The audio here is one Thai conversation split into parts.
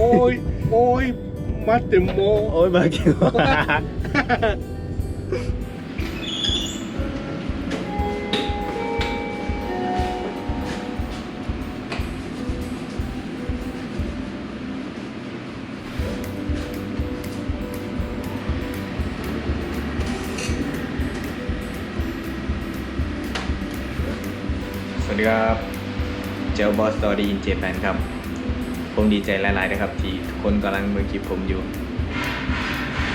hoy, hoy, matemo. โมโอ้ยมาเกี่ยวสวัสดีครับ เจลบอสตอรี่อินเจแปนครับ ผมดีใจหลายๆนะครับที่ทุกคนกำลังดูคลิปผมอยู่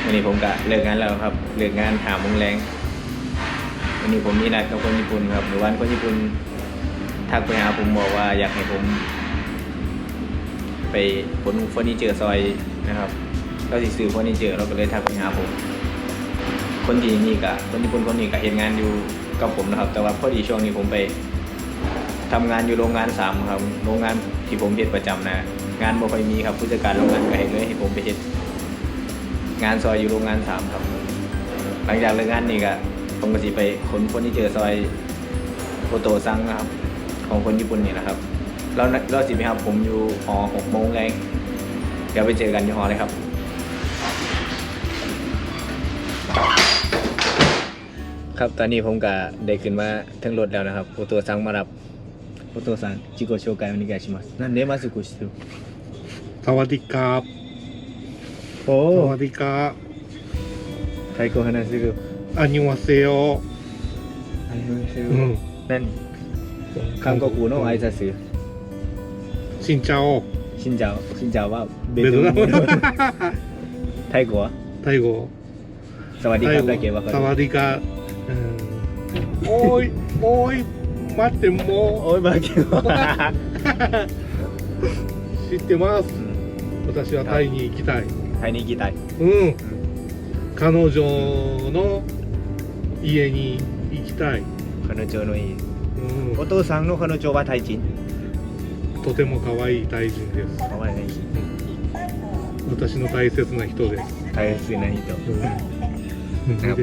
วันนี้ผมก็เลิกงานแล้วครับเลิกงานหามงแรงวันนี้ผมมีนัดกับคนญี่ปุ่นครับหรือวันคนญี่ปุ่นทักไปหาผมบอกว่าอยากให้ผม ไปขนเฟอร์นิเจอร์ซอยนะครับเราสิซื้อเฟอร์นิเจอร์เราก็เลยทักไปหาผม คนที่นี่กะคนญี่ปุ่นคนนี้ก็เห็นงานอยู่กับผมนะครับ แต่ว่าพอดีช่วงนี้ผมไปทำงานอยู่โรงงานสามครับ โรงงานที่ผมเฮ็ดประจำนะ งานบ่ค่อยมีครับผู้จัดการโรงงานก็เห็นเลยให้ผมไปเฮ็ดงานซอยอยู่โรงงานสามครับ หลังจากเลิกงานนี่ก็ผมก็สิไปขนเฟอร์นิเจอซอยโฟโตซังนะครับ ของคนญี่ปุ่นนี่นะครับเราเราสิไปครับผมอยู่หอหกโมงแรงเดี๋ยวไปเจอกันที่หอเลยครับครับตอนนี้ผมก็ได้ขึ้นมาทั้งรถแล้วนะครับโอโตซังมารับ お父さん自己紹介お願いします。なんでマスクしてるサワディカ。ー。おサワディカ。ー太鼓話する。あにわせよ。ありますうよ、ん。何？韓国語の挨拶。シンチャオ。シんジゃおシんジゃおはベトナム。語のタイ語は？タイ語サワディカだけわかサワディカ。ーうん。おいおい。待ってもおいばけも知ってます、うん、私はタイに行きたい。タイに行きたい。うん、彼女の家に行きたい。彼女の家、うん、お父さんの彼女はタイ人。とても可愛いタイ人です。可愛い私の大切な人です。大切な人、うん、な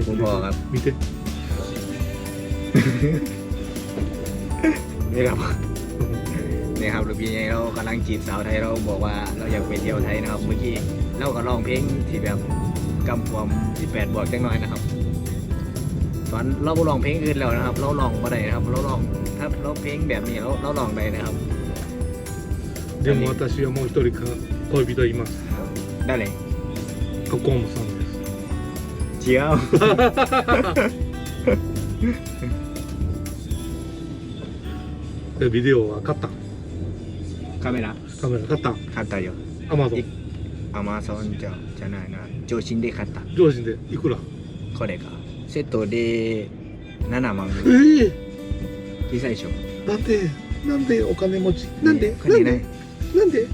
ん見て。นี่ครับ นี่ครับลูกพี่ใหญ่เรากำลังจีบสาวไทยเราบอกว่าเราอยากไปเที่ยวไทยนะครับ เมื่อกี้เราก็ร้องเพลงที่แบบกำความ18บวกจังหน่อยนะครับ ตอนเราบ่ร้องเพลงอื่นแล้วนะครับ เราร้องมาได้นะครับ เราร้องถ้าเราเพลงแบบนี้เราเราร้องได้นะครับ でも私はもう一人か恋人います ได้เลย ココームさんですเชียว で ビデオは買った？カメラ？カメラ買った？買ったよ。アマゾンアマゾンじゃじゃないな。上新で買った。上心で？いくら？これがセットで7万。ええ。小さいでしょ？なんで？なんでお金持ち？なんで、ね。ないなんで？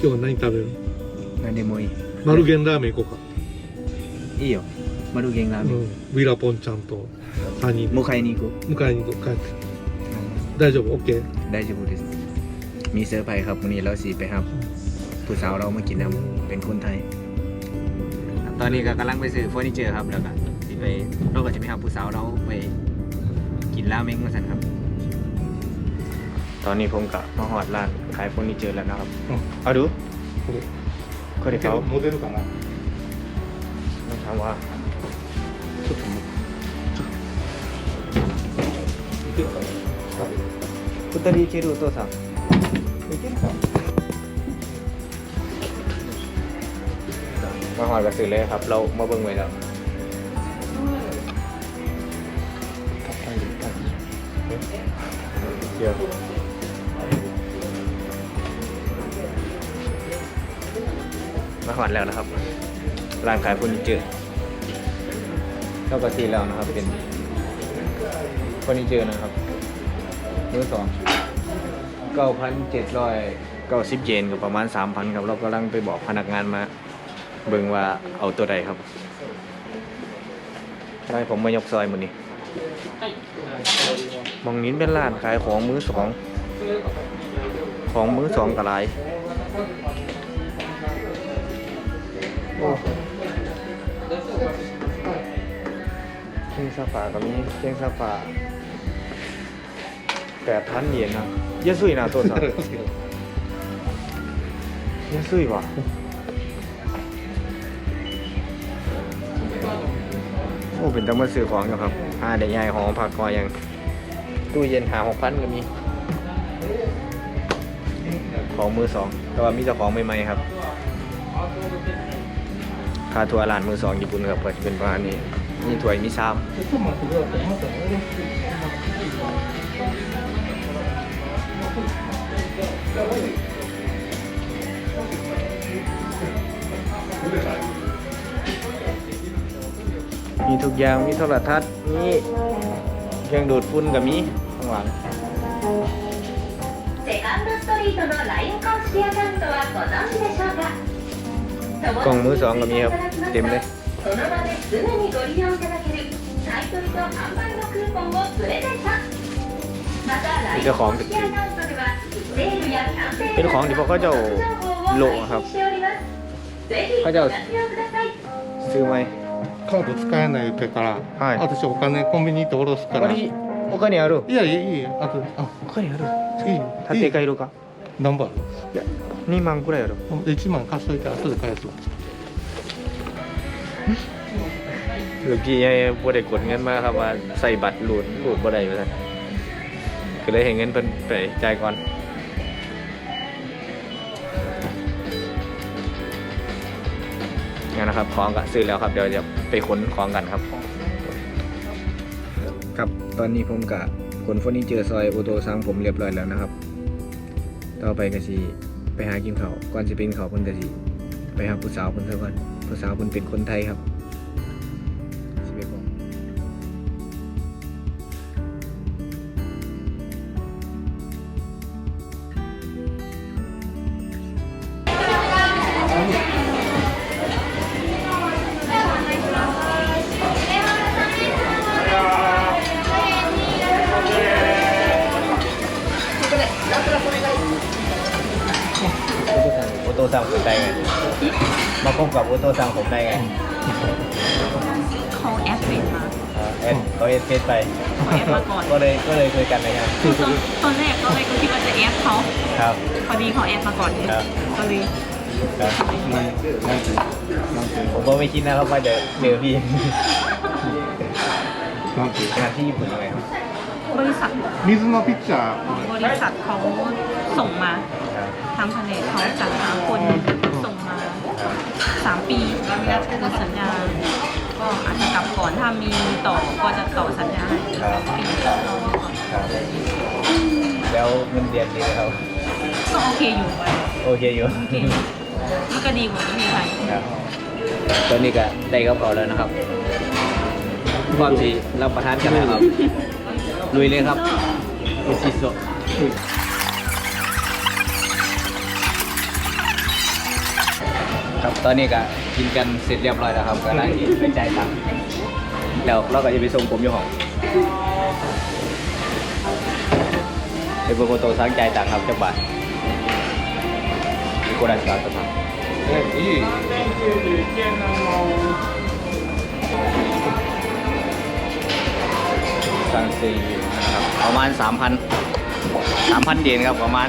今日は何食べる？何でもいい。マルゲンラーメン行こうか、いいよ。マルゲンラーメン、うん、ウィラポンちゃんと3人で迎えに行く、迎えに行こう。帰って大丈夫 OK 大丈夫ですมีเซอร์ไพรส์ครับวันนี้เราสีไปครับ ผู้สาวเรามากินน้ำเป็นคนไทย ตอนนี้ก็กำลังไปซื้อเฟอร์นิเจอร์ครับแล้วก็สิไปเราก็จะไปหาผู้สาวเราไปกินราเมงมาสันครับ ตอนนี้ผมกับมาหอดร้านขายเฟอร์นิเจอร์แล้วนะครับ うん เอาดู これこれ買おうモデルかな ถามว่า ちょっともいけるかな कुतरी चेरू तो था มาหอดกระสือเลยครับ เรามาเบิ่งไว้แล้วเยวมาหอดแล้วนะครับ ร้านขายพุอร์นิเจอร์เข้ากระสีแล้วนะครับเป็นพุอร์นิเจอร์นะครับ มือสองเก้าพันเจ็ดร้อยเก้าสิบเยนกับประมาณสามพันครับเรากำลังไปบอกพนักงานมา เบิ่งว่าเอาตัวใดครับได้ผมมายกซอยหมดนี่มองนี้เป็นร้านขายของมือสอง ของมือสองกระไรโอ้เชียงซาฝากับนี้เชียงซาฝา แปดพันเหรียญนะเยอะสุดนะตัวสาม 安いわโอ้เป็นตะมาซื้อของอยู่ครับหาได้ใหญ่หอผักกอยังตู้เย็นหาหกพันก็มี ของมือสอง แต่ว่ามีเจ้าของใหม่ๆครับค่าทัวร์ร้านมือสองญี่ปุ่นครับก็จะเป็นประมาณนี้ มีถ้วยมีชา ม มีทุกอย่าง มีโทรทัศน์ มีเครื่องดูดฝุ่นกับมีข้างหลัง セカンドストリートの LINE 公式アカウントはご存知でしょうかกล่องมือสองก็มีครับ เต็มเลย その場ですぐにご利用いただける買い取りと販売のクーポンをプレゼントまた LINE เจ้าของ 公式アカウント เป็นของที่พวกเขาจะเอาโลกอะครับ しておりますぜひご เขาจะเอา 活用ください ซื้อไหม カード使えない言ってから、はい私お金コンビニ行って下ろすからい私お金あるやいやいいよあとあお金あるいいよ立て替えるか何番いや2万くらいある1万貸しといて後で返すわ เมื่อกี้ยังบ่ได้กดเงินมาครับว่าใส่บัตรหลุดหลุดบ่ได้อยู่ซั่นก็เลยให้เงินเพิ่นไปจ่ายก่อน นี่นนะครับของก็ซื้อแล้วครับเดี๋ยวจะไปขนของกันครับ ครับตอนนี้ผมกับขนเฟอร์นิเจอร์ซอยโอโตซังผมเรียบร้อยแล้วนะครับ ต่อไปก็สิไปหากินเขาก่อนจะเป็นเขาวเพิ่นก็สิไปหาผู้สาวเพิ่นซะก่อนผู้สาวเพิ่นเป็นคนไทยครับ โอโตซังผมได้ไงมาพบกับโอโตซังผมได้ไง เขาแอดเฟซมา อ่าแอดเขาเอสเฟซไป เขาแอดมาก่อน ก็เลยก็เลยคุยกันนะครับ คือตอนตอนแรกตอนแรกก็คิดว่าจะแอดเขา ครับ พอดีเขาแอดมาก่อน ครับ ก็เลย ครับผมก็ไม่คิดนะครับว่าจะเจอพี่ なんていう งานที่ญี่ปุ่นยังไงครับ บริษัท 水のピッチャー บริษัทเขาส่งมา ครับ ทางแผนกเขาจัดหาคนส่งมาครับสามปีแล้วมีนัดสัญญา ก็อาจจะกลับก่อนถ้ามีต่อก็จะต่อสัญญาให้ครับปีเราก่อนครับแล้วเงินเดือนดีไหมครับก็โอเคอยู่โอเคอยู่โอเคมันก็ดีกว่าที่ไทยครับตอนนี้ก็ได้กระเป๋าแล้วนะครับความที่รับประทานกันแล้วครับลุยเลยครับอุชิโซับ ตอนนี้ก็กินกันเสร็จเรียบร้อยแล้วครับกำลังไปจ่ายตังค์แล้วเราก็จะไปส่งผมอยู่ห้องไปเบอร์โกโตสร้างจต่างครับจักบาทมีโกดันสารสมัครเฮ้ยอีสั่งสี่นะครับประมาณสามพันสามพันเยนครับประมาณ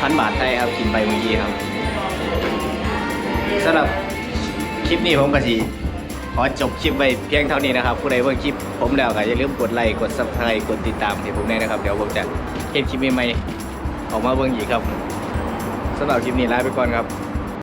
พันบาทไทยครับกินไปมื่อกี้ครับ สำหรับคลิปนี้ผมกะสีขอจบคลิปไว้เพียงเท่านี้นะครับผู้ใดเบิ่งคลิปผมแล้วก็อย่าลืมกดไลค์กดซับสไครต์กดติดตามให้ผมด้วยนะครับ เดี๋ยวผมจะเห็นคลิปใหม่ๆออกมาเบิ่งอีกครับสำหรับคลิปนี้ลาไปก่อนครับ